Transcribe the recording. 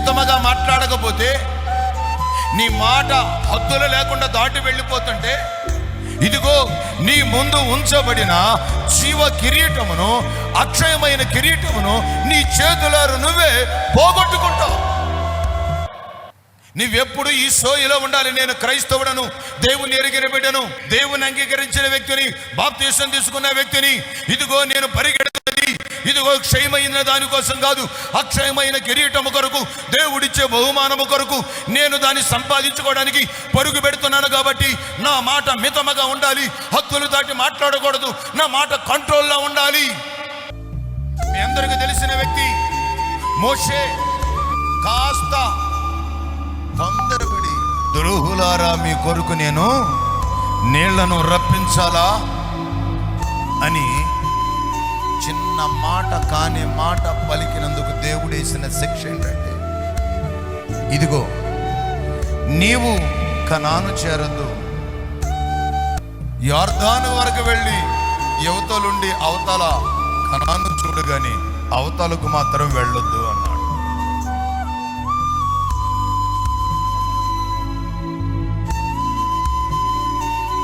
మితమగా మాట్లాడకపోతే నీ మాట హద్దులు లేకుండా దాటి వెళ్ళిపోతుంటే ఇదిగో నీ ముందు ఉంచబడిన జీవ కిరీటమును అక్షయమైన కిరీటమును నీ చేతులారు నువ్వే పోగొట్టుకుంటావు. నువ్వెప్పుడు ఈ సోయిలో ఉండాలి. నేను క్రైస్తవుడను దేవుని ఎరిగిన బిడ్డను దేవుని అంగీకరించిన వ్యక్తిని బాప్తీసం తీసుకున్న వ్యక్తిని ఇదిగో నేను పరిగెడ ఇదిగో క్షయమైన దానికోసం కాదు అక్షయమైన కిరీటము కొరకు దేవుడిచ్చే బహుమానము కొరకు నేను దాన్ని సంపాదించుకోవడానికి పరుగు పెడుతున్నాను కాబట్టి నా మాట మితమగా ఉండాలి హక్కులు దాటి మాట్లాడకూడదు నా మాట కంట్రోల్లో ఉండాలి. మీ అందరికీ తెలిసిన వ్యక్తి మోషే కాస్త తొందరపడి ద్రోహులారా మీ కొరకు నేను నీళ్ళను రప్పించాలా అని చిన్న మాట కాని మాట పలికినందుకు దేవుడేసిన శిక్ష ఏంటంటే ఇదిగో నీవు కనాను చేరద్దు. యార్ధాను వరకు వెళ్ళి యువతలుండి అవతల కనాను చూడు గాని అవతలకు మాత్రం వెళ్ళొద్దు అని